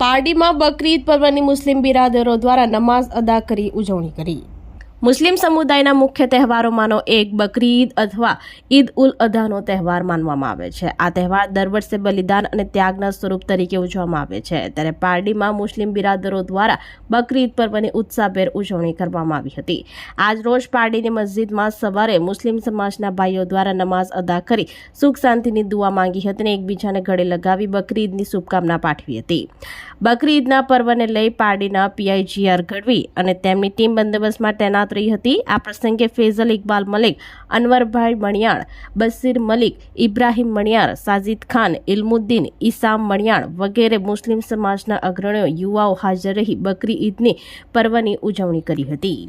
પારડીમાં બકરી ઈદ પર્વની મુસ્લિમ બિરાદરો દ્વારા નમાઝ અદા કરી ઉજવણી કરી. મુસ્લિમ સમુદાયના મુખ્ય તહેવારોમાંનો એક બકરી ઈદ અથવા ઈદ ઉલ અધાનો તહેવાર માનવામાં આવે છે. આ તહેવાર દર વર્ષે બલિદાન અને ત્યાગના સ્વરૂપ તરીકે ઉજવવામાં આવે છે. ત્યારે પારડીમાં મુસ્લિમ બિરાદરો દ્વારા બકરી ઈદ પર્વની ઉત્સાહભેર ઉજવણી કરવામાં આવી હતી. આજ રોજ પારડીની મસ્જિદમાં સવારે મુસ્લિમ સમાજના ભાઈઓ દ્વારા નમાઝ અદા કરી સુખ શાંતિની દુઆ માંગી હતી અને એકબીજાને ગળે લગાવી બકરી ઈદની શુભકામના પાઠવી હતી. બકરી ઈદના પર્વને લઈ પારડીના પીઆઈજીઆર ગઢવી અને તેમની ટીમ બંદોબસ્તમાં તૈનાત રહી હતી. આ પ્રસંગે ફેઝલ ઇકબાલ મલિક, અનવરભાઈ મણિયાળ બસીર મલિક, ઇબ્રાહીમ મણિયાર, સાજિદ ખાન, ઇલમુદ્દીન, ઈસામ મણિયાળ વગેરે મુસ્લિમ સમાજના અગ્રણીઓ, યુવાઓ હાજર રહી બકરી ઈદની પર્વની ઉજવણી કરી હતી.